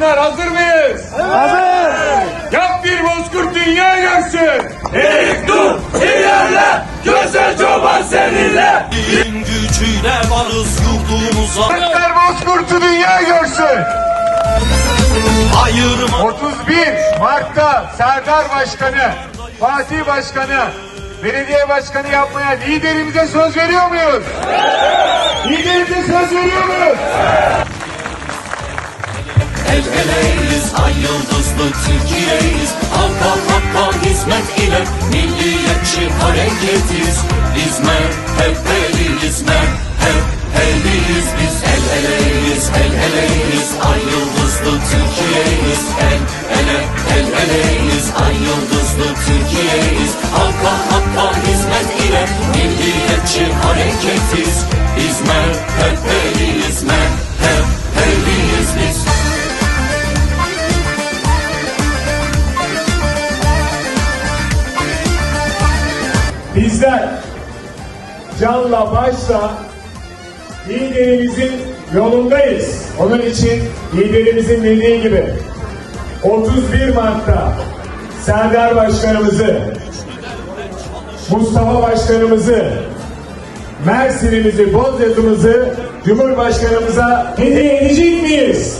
gelsinler. Hazır mıyız? Hazır. Yap bir bozkurt dünya görsün. Eğik dur, ilerle, göze çoban seninle. Dilin gücüyle varız yurdumuza. Göster bozkurtu dünya görsün. Ayırma 31 Mart'ta Serdar Başkanı, Fatih Başkanı, belediye başkanı yapmaya liderimize söz veriyor muyuz? Liderimize el eleyiz, ay yıldızlı Türkiye'yiz. Halka hakka hizmet ile milliyetçi hareketiz. Men hep eliyiz. Biz el eleyiz, el eleyiz, ay yıldızlı Türkiye'yiz. El ele, el eleyiz, ay yıldızlı Türkiye'yiz. Halka hakka hizmet ile milliyetçi hareketiz. Men hep eliyiz biz. Bizler canla başla liderimizin yolundayız. Onun için liderimizin dediği gibi 31 Mart'ta Serdar Başkanımızı, Mustafa Başkanımızı, Mersin'imizi, Bozyat'ımızı Cumhurbaşkanımıza hediye edecek miyiz?